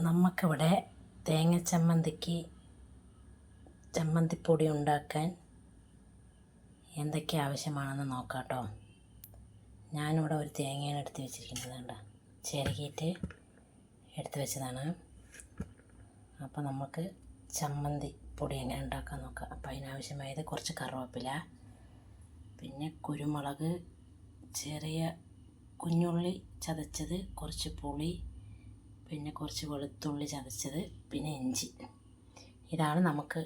നമുക്കിവിടെ തേങ്ങ ചമ്മന്തിക്ക് ചമ്മന്തിപ്പൊടി ഉണ്ടാക്കാൻ എന്തൊക്കെ ആവശ്യമാണെന്ന് നോക്കാം കേട്ടോ ഞാനിവിടെ ഒരു തേങ്ങയാണ് എടുത്ത് വെച്ചിരിക്കുന്നത് കണ്ട. ചിരകിയിട്ട് എടുത്ത് വെച്ചതാണ്. അപ്പോൾ നമുക്ക് ചമ്മന്തി പൊടി എങ്ങനെ ഉണ്ടാക്കാൻ നോക്കാം. അപ്പോൾ അതിനാവശ്യമായത് കുറച്ച് കറിവേപ്പില പിന്നെ കുരുമുളക് ചെറിയ കുഞ്ഞുള്ളി ചതച്ചത് കുറച്ച് പുളി പിന്നെ കുറച്ച് വെളുത്തുള്ളി ചതച്ചത് പിന്നെ ഇഞ്ചി. ഇതാണ് നമുക്ക്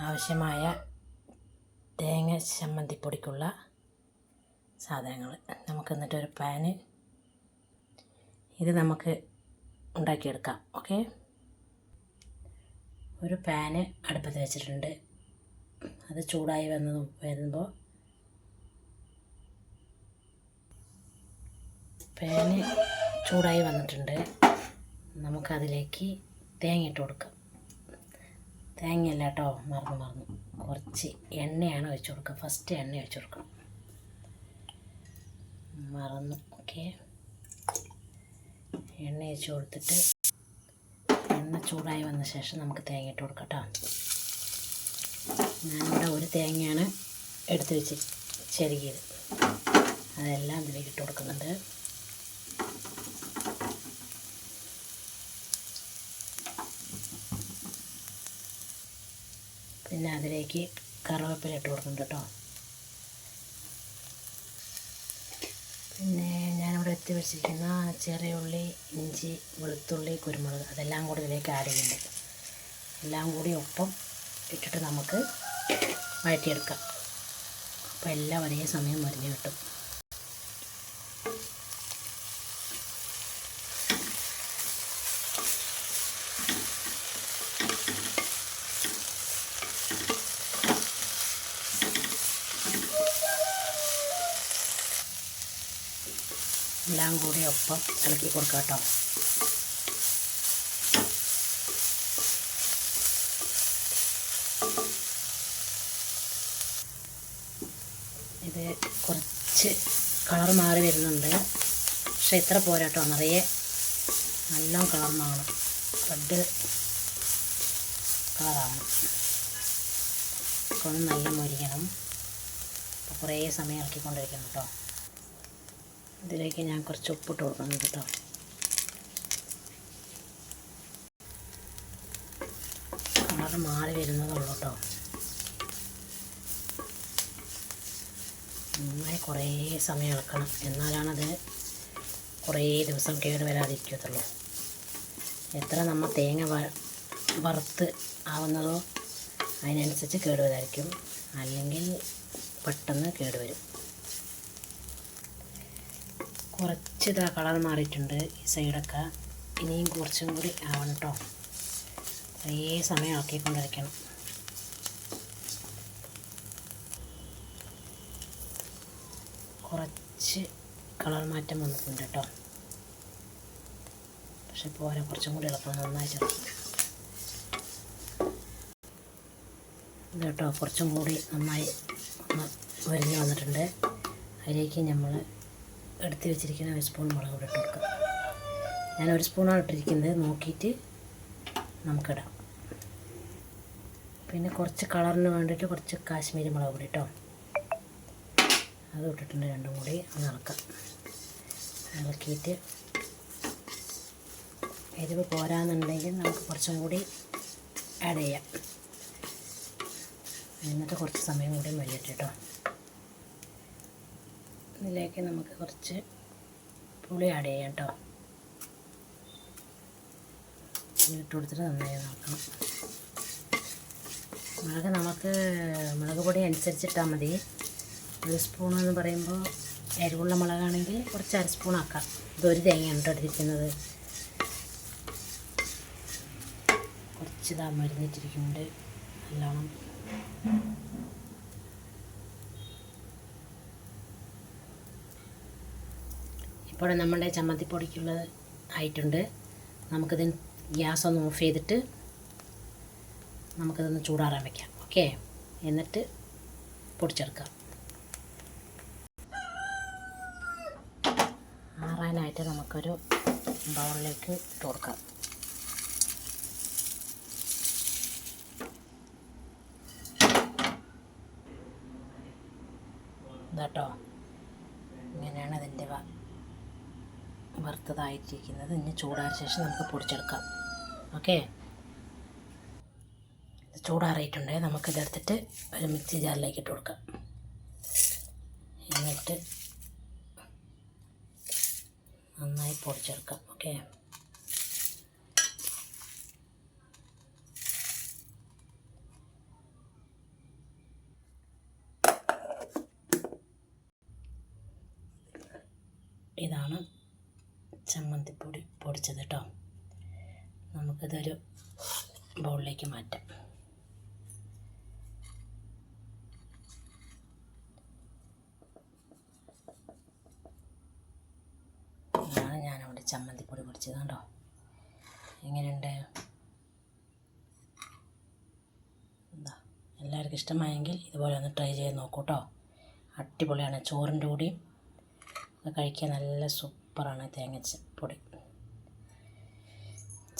ആവശ്യമായ തേങ്ങ ചമ്മന്തിപ്പൊടിക്കുള്ള സാധനങ്ങൾ. നമുക്ക് എന്നിട്ട് ഒരു പാന് ഇത് നമുക്ക് ഉണ്ടാക്കിയെടുക്കാം. ഓക്കെ? ഒരു പാന് അടുപ്പത്ത് വെച്ചിട്ടുണ്ട്. അത് ചൂടായി വന്ന് വരുമ്പോൾ പാന് ചൂടായി വന്നിട്ടുണ്ട്. നമുക്കതിലേക്ക് തേങ്ങ ഇട്ട് കൊടുക്കാം. തേങ്ങയല്ല കേട്ടോ മറന്നു മറന്നു. കുറച്ച് എണ്ണയാണ് ഒഴിച്ചു കൊടുക്കുക. ഫസ്റ്റ് എണ്ണ ഒഴിച്ചു കൊടുക്കണം. മറന്നു ഓക്കെ എണ്ണ ഒഴിച്ചു കൊടുത്തിട്ട് എണ്ണ ചൂടായി വന്ന ശേഷം നമുക്ക് തേങ്ങ ഇട്ട് കൊടുക്കാം കേട്ടോ ഞാനിവിടെ ഒരു തേങ്ങയാണ് എടുത്ത് വെച്ച് ചെരുകിയത്. അതെല്ലാം ഇതിലേക്ക് ഇട്ട് കൊടുക്കുന്നുണ്ട്. പിന്നെ അതിലേക്ക് കറിവേപ്പില ഇട്ട് കൊടുക്കുന്നുണ്ട് കേട്ടോ. പിന്നെ ഞാനിവിടെ എത്തി വെച്ചിരിക്കുന്ന ചെറിയ ഉള്ളി ഇഞ്ചി വെളുത്തുള്ളി കുരുമുളക് അതെല്ലാം കൂടി ഇതിലേക്ക് ആഡ് ചെയ്യുന്നുണ്ട്. എല്ലാം കൂടി ഒപ്പം ഇട്ടിട്ട് നമുക്ക് വഴറ്റിയെടുക്കാം. അപ്പോൾ എല്ലാം ഒരേ സമയം മരിഞ്ഞ് കിട്ടും. എല്ലാം കൂടി ഒപ്പം ഇളക്കി കൊടുക്കാം കേട്ടോ. ഇത് കുറച്ച് കളർ മാറി വരുന്നുണ്ട്. പക്ഷെ ഇത്ര പോരാട്ടോ നിറയെ നല്ല കളർ മാറണം. റെഡ് അപ്പോൾ ഒന്ന് നല്ല മുരിക്കണം കുറേ സമയം ഇളക്കിക്കൊണ്ടിരിക്കണം കേട്ടോ. ഇതിലേക്ക് ഞാൻ കുറച്ച് ഉപ്പിട്ട് കൊടുക്കണം കേട്ടോ. കളർ മാറി വരുന്നതുള്ളൂ കേട്ടോ. നന്നായി കുറേ സമയം ഇളക്കണം എന്നാലാണത് കുറേ ദിവസം കേട് വരാതിരിക്കത്തുള്ളൂ. എത്ര നമ്മൾ തേങ്ങ വറുത്ത് ആവുന്നതോ അതിനനുസരിച്ച് കേട് വരാതിരിക്കും അല്ലെങ്കിൽ പെട്ടെന്ന് കേട് വരും കുറച്ച് ഇതാ കളർ മാറിയിട്ടുണ്ട് ഈ സൈഡൊക്കെ. ഇനിയും കുറച്ചും കൂടി ആവണം കേട്ടോ കുറേ സമയം ആക്കിക്കൊണ്ടിരിക്കണം. കുറച്ച് കളർ മാറ്റം വന്നിട്ടുണ്ട് കേട്ടോ പക്ഷെ പോരാ കുറച്ചും കൂടി ഇളക്കണം നന്നായി ചേർക്കും. കേട്ടോ കുറച്ചും കൂടി നന്നായി വരിഞ്ഞ് വന്നിട്ടുണ്ട്. അതിലേക്ക് നമ്മൾ എടുത്ത് വെച്ചിരിക്കുന്ന ഒരു സ്പൂൺ മുളക് പൊടി ഇട്ട് കൊടുക്കുക. ഞാൻ ഒരു സ്പൂണാണ് ഇട്ടിരിക്കുന്നത്. നോക്കിയിട്ട് നമുക്കിടാം. പിന്നെ കുറച്ച് കളറിന് വേണ്ടിയിട്ട് കുറച്ച് കാശ്മീരി മുളക് പൊടി കേട്ടോ അത് ഇട്ടിട്ടുണ്ട് രണ്ടും കൂടി. ഒന്ന് ഇളക്കാം. ഇളക്കിയിട്ട് എരിവ് പോരാന്നുണ്ടെങ്കിൽ നമുക്ക് കുറച്ചും കൂടി ആഡ് ചെയ്യാം. എന്നിട്ട് കുറച്ച് സമയം കൂടി മല്ലിട്ടോ ഇതിലേക്ക് നമുക്ക് കുറച്ച് പുളി ആഡ് ചെയ്യാം കേട്ടോ ഇട്ട് കൊടുത്തിട്ട് നന്നായി നോക്കണം മുളക് നമുക്ക് മുളക് പൊടി അനുസരിച്ചിട്ടാൽ മതി. ഒരു സ്പൂൺ എന്ന് പറയുമ്പോൾ എരിവുള്ള മുളകാണെങ്കിൽ കുറച്ച് അര സ്പൂൺ ആക്കാം. ഇതൊരു തേങ്ങയാണ് കേട്ടോ എടുത്തിരിക്കുന്നത് കുറച്ച് ഇതാ മരുന്നിട്ടിരിക്കുന്നുണ്ട് നല്ലോണം ഇപ്പോൾ നമ്മുടെ ചമ്മന്തിപ്പൊടിക്കുള്ളത് ആയിട്ടുണ്ട്. നമുക്കിത് ഗ്യാസ് ഒന്ന് ഓഫ് ചെയ്തിട്ട് നമുക്കിതൊന്ന് ചൂടാറാൻ വയ്ക്കാം ഓക്കെ? എന്നിട്ട് പൊടിച്ചെടുക്കാം. ആറാനായിട്ട് നമുക്കൊരു ബൗളിലേക്ക് ഇട്ട് കൊടുക്കാം. ഇതാട്ടോ. ഇങ്ങനെയാണ് അതിന്റെ വറുത്തതായിട്ടിരിക്കുന്നത്. ഇനി ചൂടായ ശേഷം നമുക്ക് പൊടിച്ചെടുക്കാം. ഓക്കെ? ചൂടാറിയിട്ടുണ്ടെങ്കിൽ നമുക്കിതെടുത്തിട്ട് ഒരു മിക്സി ജാറിലേക്ക് ഇട്ട് കൊടുക്കാം. എന്നിട്ട് നന്നായി പൊടിച്ചെടുക്കാം. ഓക്കെ? ഇതാണ് ചമ്മന്തിപ്പൊടി പൊടിച്ചത് കേട്ടോ നമുക്കിതൊരു ബൗളിലേക്ക് മാറ്റാം. ഇതാണ് ഞാനിവിടെ ചമ്മന്തിപ്പൊടി പൊടിച്ചത് കണ്ടോ? എങ്ങനെയുണ്ട്? എന്താ? എല്ലാവർക്കും ഇഷ്ടമായെങ്കിൽ ഇതുപോലെ ഒന്ന് ട്രൈ ചെയ്ത് നോക്കൂ കേട്ടോ അടിപൊളിയാണ്. ചോറിന്റെ കൂടിയും കഴിക്കാൻ നല്ല സൂപ്പറാണ് തേങ്ങ പൊടി.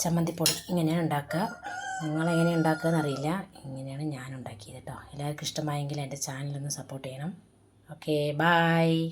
ചമ്മന്തിപ്പൊടി ഇങ്ങനെയാണ് ഉണ്ടാക്കുക. നിങ്ങളെങ്ങനെ ഉണ്ടാക്കുക അറിയില്ല ഇങ്ങനെയാണ് ഞാൻ ഉണ്ടാക്കിയത് കേട്ടോ. എല്ലാവർക്കും ഇഷ്ടമായെങ്കിൽ എന്റെ ചാനലൊന്ന് സപ്പോർട്ട് ചെയ്യണം. Okay bye